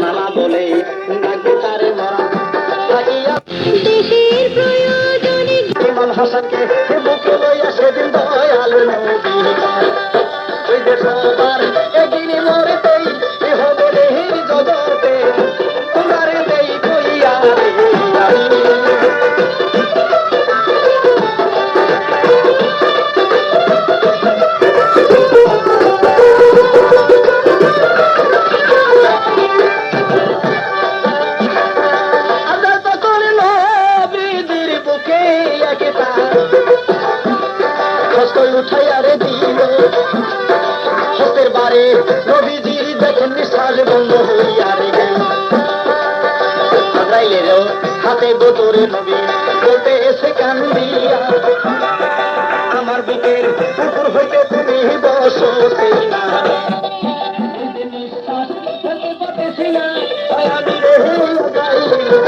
নানা বলে ডাকবে তারে মরা দেশের প্রয়োজনে ইমাম হাসানকে বুকে লইয়া সেদিন দয়াল নবী ওই যে হস্তই উঠাইয়া রে দিল। হস্তের বারে নবীজি দেখেন নিঃশ্বাস বন্ধ হইয়া রে গেল হাতে গোতরে নবী বলতে এসে কান্দিয়া আমার বুকের উপর হইতে তুমি বসো সেই নিঃশ্বাস ফেলতে না, আমি রে গাইয়া